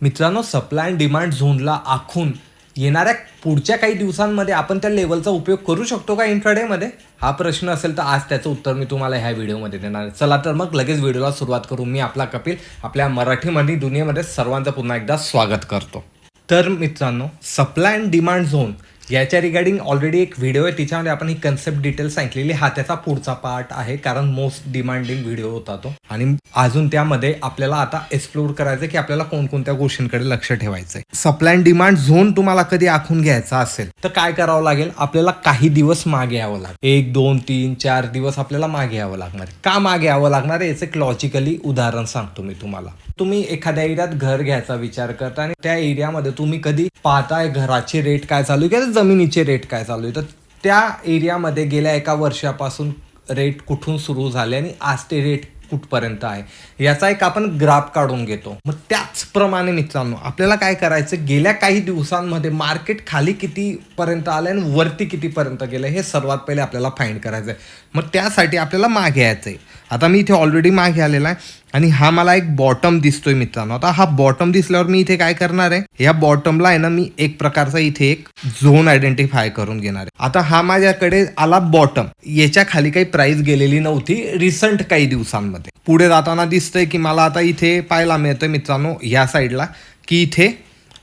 मित्रांनो supply and demand झोनला आखून येणाऱ्या पुढच्या काही दिवसांमध्ये आपण त्या लेवलचा उपयोग करू शकतो का इंट्राडेमध्ये हा प्रश्न असेल तर आज त्याचं उत्तर मी तुम्हाला ह्या व्हिडिओमध्ये देणार आहे. चला तर मग लगेच व्हिडिओला सुरुवात करू. मी आपला कपिल आपल्या मराठीमध्ये दुनियेमध्ये सर्वांचं पुन्हा एकदा स्वागत करतो. तर मित्रांनो सप्लाय अँड डिमांड झोन याच्या रिगार्डिंग ऑलरेडी एक व्हिडिओ आहे तिच्यामध्ये आपण ही कन्सेप्ट डिटेल सांगितलेली हा त्याचा पुढचा पार्ट आहे कारण मोस्ट डिमांडिंग व्हिडिओ होता तो. आणि अजून त्यामध्ये आपल्याला आता एक्सप्लोर करायचं की आपल्याला कोणकोणत्या गोष्टींकडे लक्ष ठेवायचंय. सप्लाय अँड डिमांड झोन तुम्हाला कधी आखून घ्यायचा असेल तर काय करावं लागेल? आपल्याला काही दिवस मागे यावं लागेल. एक दोन तीन चार दिवस आपल्याला मागे यावं लागणार का मागे यावं लागणार याचं एक लॉजिकली उदाहरण सांगतो मी तुम्हाला. तुम्ही एखाद्या एरियात घर घ्यायचा विचार करता आणि त्या एरियामध्ये तुम्ही कधी पाहताय घराचे रेट काय चालू आहे? किंवा जमिनीचे रेट काय चालू आहे? तर त्या एरियामध्ये गेल्या एका वर्षापासून रेट कुठून सुरू झाले आणि आज ते रेट कुठपर्यंत आहे? याचा एक आपण ग्राफ काढून घेतो. मग त्याचप्रमाणे मित्रांनो आपल्याला काय करायचं? गेल्या काही दिवसांमध्ये मार्केट खाली कितीपर्यंत आलं आणि वरती कितीपर्यंत गेलं हे सर्वात पहिले आपल्याला फाईंड करायचं आहे मग त्यासाठी आपल्याला मागे यायचं आहे आता मी इथे ऑलरेडी मागे आलेला आहे. आणि हा मला एक बॉटम दिसतोय मित्रांनो. आता हा बॉटम दिसल्यावर मी इथे काय करणार आहे? या बॉटमला आहे ना मी एक प्रकारचा इथे एक झोन आयडेंटिफाय करून घेणार आहे. आता हा माझ्याकडे आला बॉटम याच्या खाली काही प्राइस गेलेली नव्हती रिसंट काही दिवसांमध्ये. पुढे जाताना दिसतंय की मला आता इथे पाहायला मिळतंय मित्रांनो या साईडला की इथे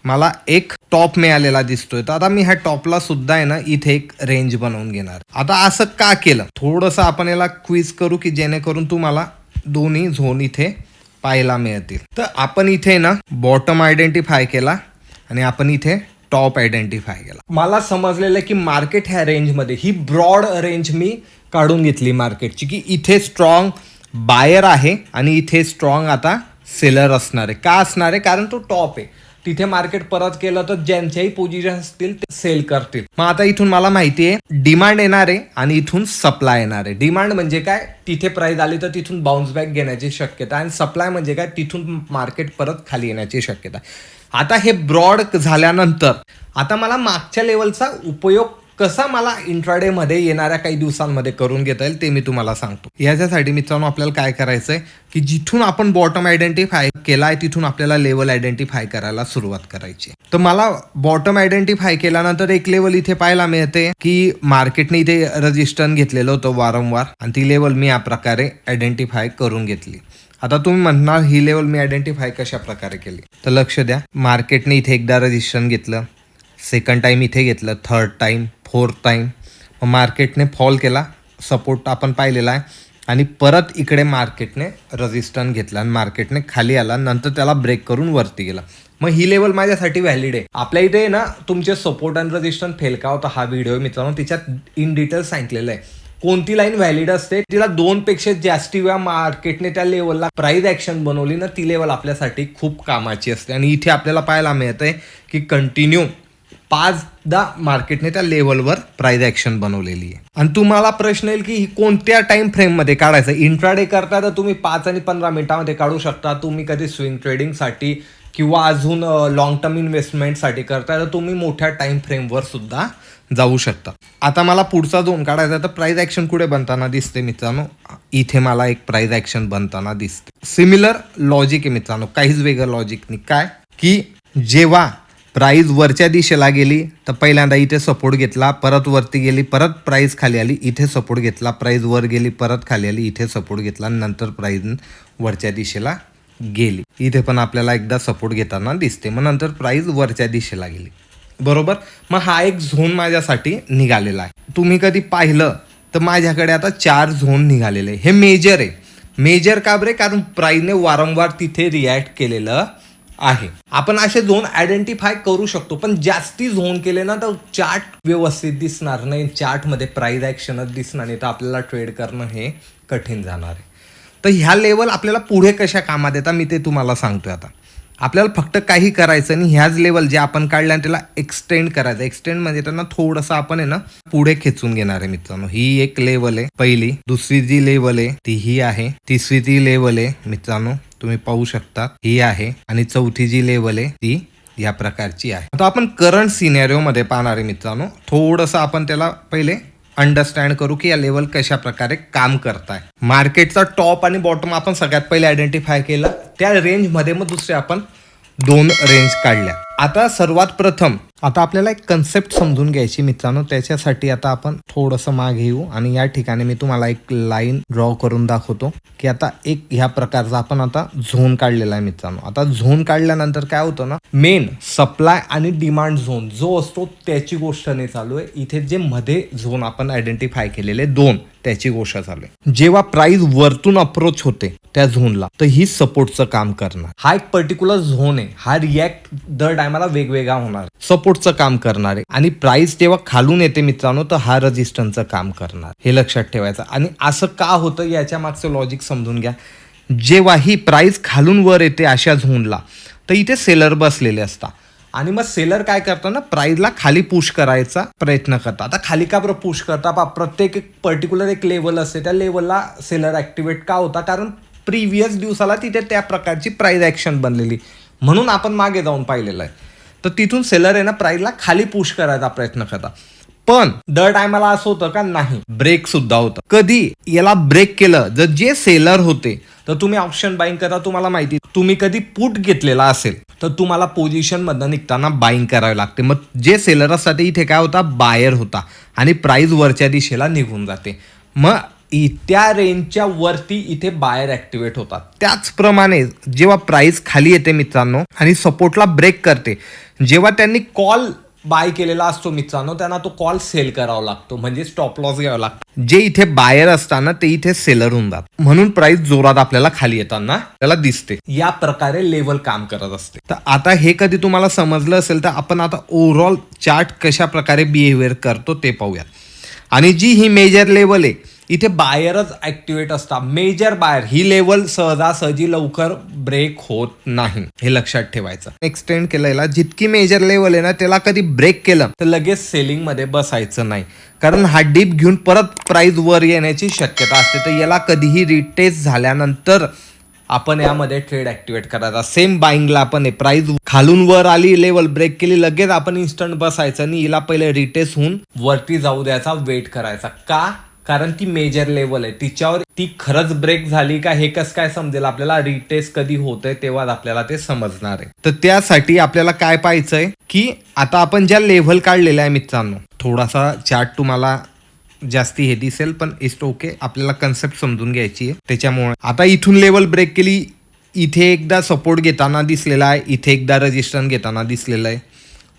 मला एक टॉप मिळालेला दिसतोय. तर आता मी ह्या टॉपला सुद्धा आहे ना इथे एक रेंज बनवून घेणार. आता असं का केलं? थोडंसं आपण याला क्विज करू की जेणेकरून तुम्हाला दोन्ही झोन इथे पाहायला मिळतील. तर आपण इथे ना बॉटम आयडेंटिफाय केला आणि आपण इथे टॉप आयडेंटिफाय केला. मला समजलेलं आहे की मार्केट ह्या रेंजमध्ये ही ब्रॉड रेंज मी काढून घेतली मार्केटची की इथे स्ट्रॉंग बायर आहे आणि इथे स्ट्रॉंग आता सेलर असणार आहे. का असणार आहे? कारण तो टॉप आहे. तिथे मार्केट परत केलं तर ज्यांच्याही पोझिशन असतील ते सेल करतील. मग आता इथून मला माहिती आहे डिमांड येणार आहे आणि इथून सप्लाय येणार आहे. डिमांड म्हणजे काय? तिथे प्राइस आली तर तिथून बाउन्स बॅक घेण्याची शक्यता आणि सप्लाय म्हणजे काय? तिथून मार्केट परत खाली येण्याची शक्यता. आता हे ब्रॉड झाल्यानंतर आता मला मागच्या लेवलचा उपयोग कसा मला इंट्राडे मध्ये येणाऱ्या काही दिवसांमध्ये करून घेता येईल ते मी तुम्हाला सांगतो. याच्यासाठी मित्रांनो आपल्याला काय करायचंय की जिथून आपण बॉटम आयडेंटिफाय केला आहे तिथून आपल्याला लेवल आयडेंटिफाय करायला सुरुवात करायची तर मला बॉटम आयडेंटिफाय केल्यानंतर एक लेवल इथे पाहायला मिळते की मार्केटने इथे रजिस्टर घेतलेलं होतं वारंवार आणि ती लेवल मी या प्रकारे आयडेंटिफाय करून घेतली. आता तुम्ही म्हणणार ही लेवल मी आयडेंटिफाय कशा प्रकारे केली? तर लक्ष द्या मार्केटने इथे एकदा रजिस्ट्रेशन घेतलं सेकंड टाईम इथे घेतलं थर्ड टाईम फोर टाईम मग मार्केटने फॉल केला. सपोर्ट आपण पाहिलेला आहे. आणि परत इकडे मार्केटने रजिस्टन घेतला आणि मार्केटने खाली आला. नंतर त्याला ब्रेक करून वरती गेला. मग ही लेवल माझ्यासाठी व्हॅलिड आहे. आपल्या इथे ना तुमचे सपोर्ट आणि रजिस्टन फेल का होता हा व्हिडिओ मित्रांनो. तिच्यात इन डिटेल सांगितलेलं आहे. कोणती लाईन व्हॅलिड असते? तिला दोन पेक्षा जास्ती वेळा मार्केटने त्या लेवलला प्राईज ऍक्शन बनवली ना ती लेवल आपल्यासाठी खूप कामाची असते. आणि इथे आपल्याला पाहायला मिळतंय की कंटिन्यू पाचदा मार्केटने त्या लेवलवर प्राईज ॲक्शन बनवलेली आहे. आणि तुम्हाला प्रश्न येईल की ही कोणत्या टाइम फ्रेममध्ये काढायचं? इंट्राडे करता तर तुम्ही पाच आणि पंधरा मिनिटामध्ये काढू शकता. तुम्ही कधी स्विंग ट्रेडिंगसाठी किंवा अजून लॉंग टर्म इन्व्हेस्टमेंटसाठी करताय तर तुम्ही मोठ्या टाइम फ्रेमवर सुद्धा जाऊ शकता. आता मला पुढचा झोन काढायचा तर प्राईज ॲक्शन कुठे बनताना दिसते मित्रांनो? इथे मला एक प्राईज ॲक्शन बनताना दिसते. सिमिलर लॉजिक आहे मित्रांनो. काहीच वेगळं लॉजिक नाही. काय? की जेव्हा प्राईज वरच्या दिशेला गेली तर पहिल्यांदा इथे सपोर्ट घेतला परत वरती गेली परत प्राईज खाली आली इथे सपोर्ट घेतला प्राईज वर गेली परत खाली आली इथे सपोर्ट घेतला नंतर प्राईज वरच्या दिशेला गेली. इथे पण आपल्याला एकदा सपोर्ट घेताना दिसते मग नंतर प्राईज वरच्या दिशेला गेली. बरोबर? मग हा एक झोन माझ्यासाठी निघालेला आहे. तुम्ही कधी पाहिलं तर माझ्याकडे आता चार झोन निघालेले. हे मेजर आहे. मेजर का बरे? कारण प्राईजने वारंवार तिथे रिॲक्ट केलेलं आहे. आपण असे झोन आयडेंटिफाय करू शकतो पण जास्ती झोन केले ना तर चार्ट व्यवस्थित दिसणार नाही. चार्टमध्ये प्राईज ॲक्शनच दिसणार नाही तर आपल्याला ट्रेड करणं हे कठीण जाणार आहे. तर ह्या लेवल आपल्याला पुढे कशा कामात येतात मी ते तुम्हाला सांगतोय आता. आपल्याला फक्त काही करायचं आणि ह्याच लेवल जे आपण काढल्या त्याला एक्सटेंड करायचं. एक्सटेंड म्हणजे त्यांना थोडंसं आपण आहे ना पुढे खेचून घेणार आहे मित्रांनो. ही एक लेवल आहे पहिली. दुसरी जी लेवल आहे ती ही आहे. तिसरी ती लेवल आहे मित्रांनो तुम्ही पाहू शकता ही आहे आणि चौथी जी लेवल आहे ती या प्रकारची आहे. आता आपण करंट सिनेरिओ मध्ये पाहणार आहे मित्रांनो. थोडंसं आपण त्याला पहिले अंडरस्टँड करू की या लेवल कशा प्रकारे काम करताय. मार्केटचा टॉप आणि बॉटम आपण सगळ्यात पहिले आयडेंटिफाय केलं. त्या रेंजमध्ये मग दुसरे आपण दोन रेंज काढल्या. आता सर्वात प्रथम आता आपल्याला एक कन्सेप्ट समजून घ्यायची मित्रांनो. त्याच्यासाठी आता आपण थोडंसं मागे येऊ आणि या ठिकाणी मी तुम्हाला एक लाईन ड्रॉ करून दाखवतो. की आता एक ह्या प्रकारचा आपण आता झोन काढलेला आहे मित्रांनो. आता झोन काढल्यानंतर काय होतं ना मेन सप्लाय आणि डिमांड झोन जो असतो त्याची गोष्ट नाही चालू आहे. इथे जे मध्ये झोन आपण आयडेंटिफाय केलेले दोन त्याची गोष्ट चालू आहे. जेव्हा प्राइस वरतून अप्रोच होते त्या झोनला तर ही सपोर्टचं काम करणार. हा एक पर्टिक्युलर झोन आहे. हा रिॲक्ट डायम टायमाला वेगवेगळा होणार. सपोर्टचं काम करणार. आहे आणि प्राइस जेव्हा खालून येते मित्रांनो तर हा रजिस्टन्सचं काम करणार. हे लक्षात ठेवायचं. आणि असं का होतं याच्या मागचं लॉजिक समजून घ्या. जेव्हा ही प्राइस खालून वर येते अशा झोनला तर इथे सेलर बसलेले असतात. आणि मग सेलर काय करतात ना प्राईजला खाली पुश करायचा प्रयत्न करतात. आता खाली का बरं पुश करता पा प्रत्येक एक पर्टिक्युलर एक लेवल असते. त्या लेवलला सेलर ॲक्टिवेट का होता? कारण प्रिव्हियस दिवसाला तिथे त्या प्रकारची प्राईज ॲक्शन बनलेली. म्हणून आपण मागे जाऊन पाहिलेलं आहे. तर तिथून सेलर आहे ना प्राईजला खाली पुश करायचा प्रयत्न करता पण दर टायमाला असं होतं का? नाही. ब्रेक सुद्धा होतं. कधी? याला ब्रेक केलं. जर जे सेलर होते तर तुम्ही ऑप्शन बाईंग करा तुम्हाला माहिती. तुम्ही कधी पुट घेतलेला असेल तर तुम्हाला पोझिशन मधनं निघताना बाईंग करावे लागते. मग जे सेलर असतात इथे काय होता? बायर होता. आणि प्राईज वरच्या दिशेला निघून जाते. मग त्या रेंजच्या वरती इथे बायर ऍक्टिवेट होतात. त्याचप्रमाणे जेव्हा प्राइस खाली येते मित्रांनो आणि सपोर्टला ब्रेक करते जेव्हा त्यांनी कॉल बाय केलेला असतो मित्रांनो त्यांना तो कॉल सेल करावा लागतो. म्हणजे स्टॉप लॉस घ्यावा लागतो. जे इथे बायर असताना ते इथे सेलर होऊन जात म्हणून प्राइस जोरात आपल्याला खाली येताना त्याला दिसते. या प्रकारे लेवल काम करत असते. तर आता हे कधी तुम्हाला समजलं असेल तर आपण आता ओव्हरऑल चार्ट कशा प्रकारे बिहेवियर करतो ते पाहूया आणि जी ही मेजर लेवल आहे इथे बायरच ऍक्टिवेट असतात. Major buyer. ही लेवल सहजासहजी लवकर ब्रेक होत नाही. हे लक्षात ठेवायचं. एक्सटेंड केलेला जितकी मेजर लेवल आहे ना त्याला कधी ब्रेक केलं तर लगेच सेलिंगमध्ये बसायचं नाही. कारण हा डीप घेऊन परत प्राइस वर येण्याची शक्यता असते. तर याला कधीही रिटेस्ट झाल्यानंतर आपण यामध्ये ट्रेड ऍक्टिवेट करायचा. सेम बाईंगला आपण प्राइस खालून वर आली लेवल ब्रेक केली लगेच आपण इन्स्टंट बसायचं आणि हिला पहिले रिटेस्ट होऊन वरती जाऊ द्यायचा वेट करायचा. का? कारण ती मेजर लेवल आहे. तिच्यावर ती खरंच ब्रेक झाली का हे कसं काय समजेल? आपल्याला रिटेस्ट कधी होतंय तेव्हा आपल्याला ते समजणार आहे. तर त्यासाठी आपल्याला काय पाहायचंय की आता आपण ज्या लेव्हल काढलेल्या आहे मित्रांनो थोडासा चार्ट तुम्हाला जास्ती हे दिसेल पण इस्ट ओके आपल्याला कन्सेप्ट समजून घ्यायची आहे. त्याच्यामुळे आता इथून लेवल ब्रेक केली इथे एकदा सपोर्ट घेताना दिसलेला आहे इथे एकदा रजिस्टर घेताना दिसलेलं आहे.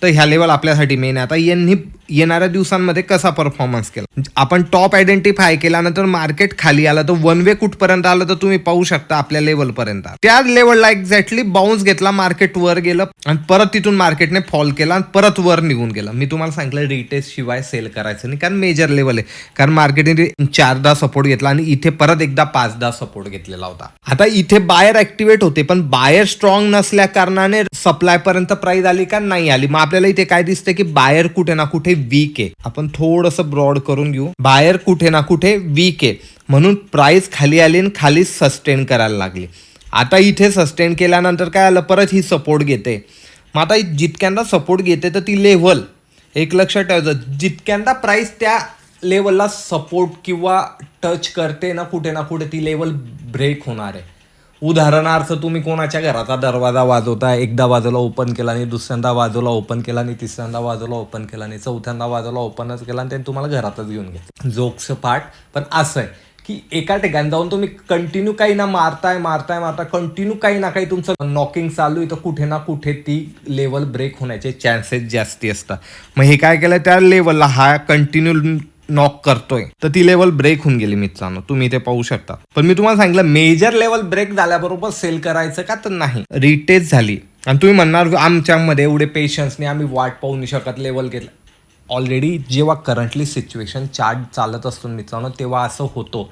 तर ह्या लेवल आपल्यासाठी मेन आहे. आता यांनी येणाऱ्या दिवसांमध्ये कसा परफॉर्मन्स केला? आपण टॉप आयडेंटिफाय केल्यानंतर मार्केट खाली आलं तर वन वे कुठपर्यंत आलं तर तुम्ही पाहू शकता आपल्या लेवलपर्यंत त्या लेवलला एक्झॅक्टली बाउन्स घेतला मार्केट वर गेलं आणि परत तिथून मार्केटने फॉल केला आणि परत वर निघून गेलं. मी तुम्हाला सांगितलं रिटेस्ट शिवाय सेल करायचं नाही कारण मेजर लेवल आहे. कारण मार्केटने चारदा सपोर्ट घेतला आणि इथे परत एकदा पाचदा सपोर्ट घेतलेला होता. आता इथे बायर ऍक्टिव्हेट होते पण बायर स्ट्रॉंग नसल्या कारणाने सप्लाय पर्यंत प्राइस आली का नाही आली? आपल्याला इथे काय दिसतंय की बायर कुठे ना कुठे वीक आहे. आपण थोडस ब्रॉड करून घेऊ. बायर कुठे ना कुठे वीक आहे. म्हणून प्राइस खाली आली आणि खाली सस्टेन करायला लागली. आता इथे सस्टेन केल्यानंतर काय आलं? परत ही सपोर्ट घेते. मग आता जितक्यांदा सपोर्ट घेते तर ती लेव्हल एक लक्षात ठेवायचं. जितक्यांदा प्राइस त्या लेवलला सपोर्ट किंवा टच करते ना कुठे ना कुठे ती लेवल ब्रेक होणार आहे. उदाहरणार्थ तुम्ही कोणाच्या घराचा दरवाजा वाजवता एकदा बाजूला ओपन केला आणि दुसऱ्यांदा बाजूला ओपन केला आणि तिसऱ्यांदा बाजूला ओपन केला आणि चौथ्यांदा बाजूला ओपनच केला आणि त्यांनी तुम्हाला घरातच घेऊन घेतलं जोक्स पार्ट पण असं आहे की एका ठिकाणी जाऊन तुम्ही कंटिन्यू काही ना मारताय मारताय मारताय कंटिन्यू काही ना काही तुमचं नॉकिंग चालू आहे तर कुठे ना कुठे ती लेवल ब्रेक होण्याचे चान्सेस जास्ती असतात. मग हे काय केलं? त्या लेवलला हा कंटिन्यू नॉक करतोय. तर ती लेवल ब्रेक होऊन गेली मित्रांनो. तुम्ही ते पाहू शकता. पण मी तुम्हाला सांगितलं मेजर लेवल ब्रेक झाल्याबरोबर सेल करायचं का तर नाही. रिटेच झाली. आणि तुम्ही म्हणणार आमच्यामध्ये एवढे पेशन्सने आम्ही वाट पाहू नाही शकत लेवल घेतलं ऑलरेडी जेव्हा करंटली सिच्युएशन चार्ट चालत असतो मित्रांनो तेव्हा असं होतं.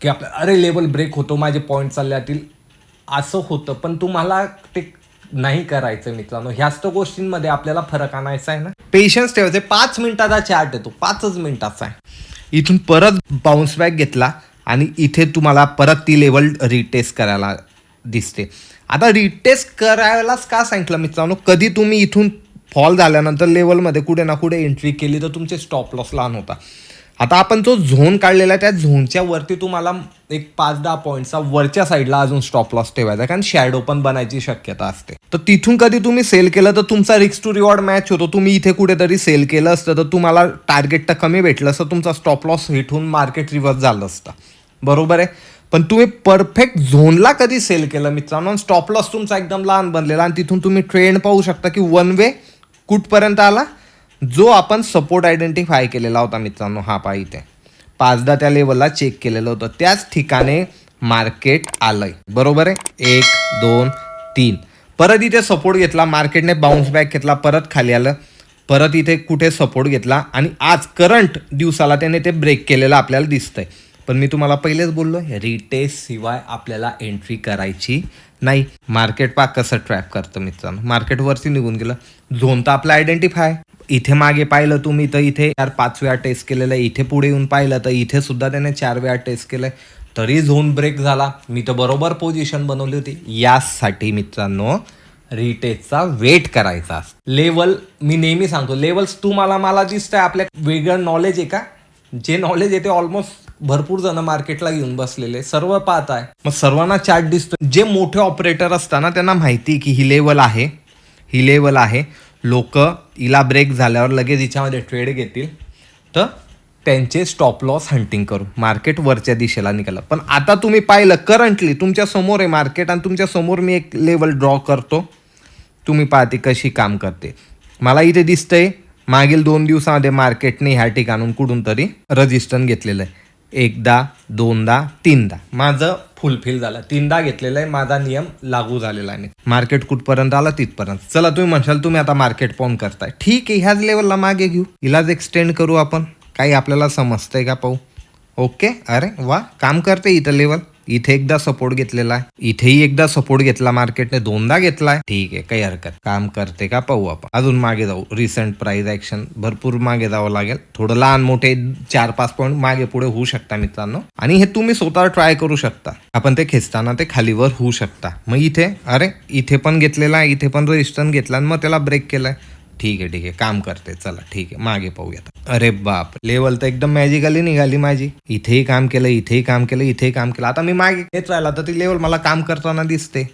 की आपलं अरे लेवल ब्रेक होतो माझे पॉईंट चालले जातील असं होतं. पण तुम्हाला ते नाही करायचं मित्रांनो. ह्याच तो गोष्टींमध्ये आपल्याला फरक आणायचा आहे ना. पेशन्स ठेवायचे. पाच मिनिटाचा चार्ट येतो. पाचच मिनिटाचा आहे. इथून परत बाउन्स बॅक घेतला आणि इथे तुम्हाला परत ती लेवल रिटेस्ट करायला दिसते. आता रिटेस्ट करायलाच का सांगितलं मित्रांनो? कधी तुम्ही इथून फॉल झाल्यानंतर लेवलमध्ये कुठे ना कुठे एंट्री केली तर तुमचे स्टॉप लॉस लहान होता. आता आपण जो झोन काढलेला आहे त्या झोनच्या वरती तुम्हाला एक पाच दहा पॉईंटचा वरच्या साईडला अजून स्टॉप लॉस ठेवायचा आहे, कारण शॅडो पण बनायची शक्यता असते. तर तिथून कधी तुम्ही सेल केलं तर तुमचा रिक्स टू रिवॉर्ड मॅच होतो. तुम्ही इथे कुठेतरी सेल केलं असतं तर तुम्हाला टार्गेट तर कमी भेटलं असतं तुमचा स्टॉप लॉस हिट होऊन मार्केट रिव्हर्स झालं असतं. बरोबर आहे? पण तुम्ही परफेक्ट झोनला कधी सेल केलं मित्रांनो? स्टॉप लॉस तुमचा एकदम लहान बनलेला आणि तिथून तुम्ही ट्रेंड पाहू शकता की वन वे कुठपर्यंत आला? जो आपण सपोर्ट आयडेंटिफाय केलेला होता मित्रांनो हा पहा इथे. पाचदा त्या लेवलला चेक केलेलं होतं. त्याच ठिकाणी मार्केट आलंय. बरोबर आहे? एक दोन तीन. परत इथे सपोर्ट घेतला मार्केटने बाउन्स बॅक घेतला परत खाली आलं. परत इथे कुठे सपोर्ट घेतला आणि आज करंट दिवसाला त्याने ते ब्रेक केलेलं आपल्याला दिसतंय. पण मी तुम्हाला पहिलेच बोललो रिटेस्ट शिवाय आपल्याला एंट्री करायची नाही. मार्केट पा कसं ट्रॅप करतं मित्रांनो? मार्केट वरती निघून गेलं. झोन तर आपलं आयडेंटिफाय इथे मागे पाहिलं तुम्ही तर इथे चार पाच वेळा टेस्ट केलेलं आहे. इथे पुढे येऊन पाहिलं तर इथे सुद्धा त्याने चार वेळा टेस्ट केलंय. तरी झोन ब्रेक झाला. मी तर बरोबर पोझिशन बनवली होती. यासाठी मित्रांनो रिटेजचा वेट करायचा लेवल मी नेहमी सांगतो लेवल्स तुम्हाला मला दिसतंय. आपल्या वेगळं नॉलेज आहे का? जे नॉलेज आहे ते ऑलमोस्ट भरपूर जण मार्केटला येऊन बसलेले सर्व पाहत आहे मग सर्वांना चार्ट दिसतो जे मोठे ऑपरेटर असताना त्यांना माहिती की ही लेवल आहे ही लेवल आहे. लोक हिला ब्रेक झाल्यावर लगेच हिच्यामध्ये ट्रेड घेतील. तर त्यांचे स्टॉप लॉस हंटिंग करू. मार्केट वरच्या दिशेला निघालं. पण आता तुम्ही पाहिलं करंटली तुमच्यासमोर आहे मार्केट आणि तुमच्यासमोर मी एक लेवल ड्रॉ करतो. तुम्ही पाहते कशी काम करते. मला इथे दिसतंय मागील दोन दिवसामध्ये मार्केटने ह्या ठिकाणून कुठून तरी रजिस्टन घेतलेलं आहे. एकदा दोनदा तीनदा. माझं फुलफिल झालं. तीनदा घेतलेलं आहे. माझा नियम लागू झालेला आहे. मार्केट कुठपर्यंत आला तिथपर्यंत. चला तुम्ही म्हणशाल तुम्ही आता मार्केट पाहून करताय. ठीक आहे ह्याच लेवलला मागे घेऊ. हिलाच एक्सटेंड करू आपण. काही आपल्याला समजतंय का पाहू? ओके अरे वा काम करते इथं लेवल इथे एकदा सपोर्ट घेतलेला आहे. इथेही एकदा सपोर्ट घेतला मार्केटने दोनदा घेतलाय ठीक आहे काही हरकत काम करते का पाहू आपण. अजून मागे जाऊ. रिसेंट प्राइस ऍक्शन भरपूर मागे जावं लागेल. थोडं लहान मोठे चार पाच पॉईंट मागे पुढे होऊ शकता मित्रांनो. आणि हे तुम्ही स्वतः ट्राय करू शकता. आपण ते खेचताना ते खालीवर होऊ शकता. मग इथे अरे इथे पण घेतलेला आहे इथे पण रजिस्टन घेतला आणि मग त्याला ब्रेक केलाय. ठीक आहे ठीक आहे. काम करते. चला ठीक आहे. मागे पाहूयात. अरे बाप लेवल तर एकदम मॅजिकली निघाली माझी. इथेही काम केलं इथेही काम केलं इथेही काम केलं. आता मी मागे येत राहिला तर ती लेवल मला काम करताना दिसते.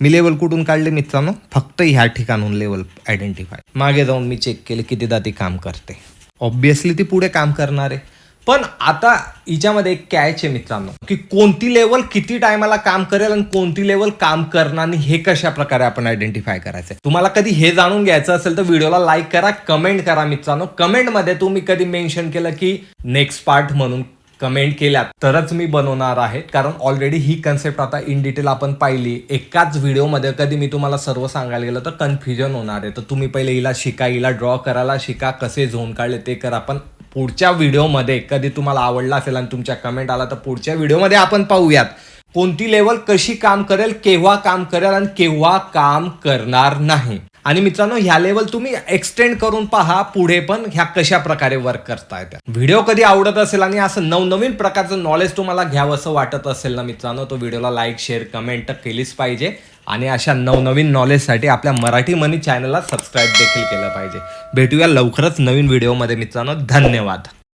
मी लेवल कुठून काढले मित्रांनो? फक्त ह्या ठिकाणून लेवल आयडेंटिफाय मागे जाऊन मी चेक केले कितीदा ती काम करते. ऑब्विसली ती पुढे काम करणार. आहे पण आता हिच्यामध्ये एक कॅच आहे मित्रांनो की कोणती लेवल किती टायमाला काम करेल आणि कोणती लेवल काम करणार नाही हे कशा प्रकारे आपण आयडेंटिफाय करायचं तुम्हाला कधी हे जाणून घ्यायचं असेल तर व्हिडिओला लाईक करा कमेंट करा मित्रांनो. कमेंटमध्ये तुम्ही कधी मेन्शन केलं की नेक्स्ट पार्ट म्हणून कमेंट केल्या तरच मी बनवणार आहे. कारण ऑलरेडी ही कन्सेप्ट आता इन डिटेल आपण पाहिली. एकाच व्हिडिओमध्ये कधी मी तुम्हाला सर्व सांगायला गेलं तर कन्फ्युजन होणार आहे. तर तुम्ही पहिले हिला शिका हिला ड्रॉ करायला शिका कसे झोन काढले ते करा. पण पुढच्या व्हिडिओमध्ये कधी तुम्हाला आवडला असेल आणि तुमच्या कमेंट आला तर पुढच्या व्हिडिओमध्ये आपण पाहूयात. कोणती लेवल कशी काम करेल केव्हा काम करेल आणि केव्हा काम करणार नाही. आणि मित्रांनो ह्या लेवल तुम्ही एक्सटेंड करून पहा पुढे पण ह्या कशा प्रकारे वर्क करता येतात व्हिडिओ कधी आवडत असेल आणि असं नवनवीन प्रकारचं नॉलेज तुम्हाला घ्यावं असं वाटत असेल ना मित्रांनो तो व्हिडिओला लाईक शेअर कमेंट तर केलीच पाहिजे. आणि अशा नवनवीन नॉलेजसाठी आपल्या मराठी मनी चॅनलला सबस्क्राईब देखील केलं पाहिजे. भेटूया लवकरच नवीन व्हिडिओमध्ये मित्रांनो. धन्यवाद.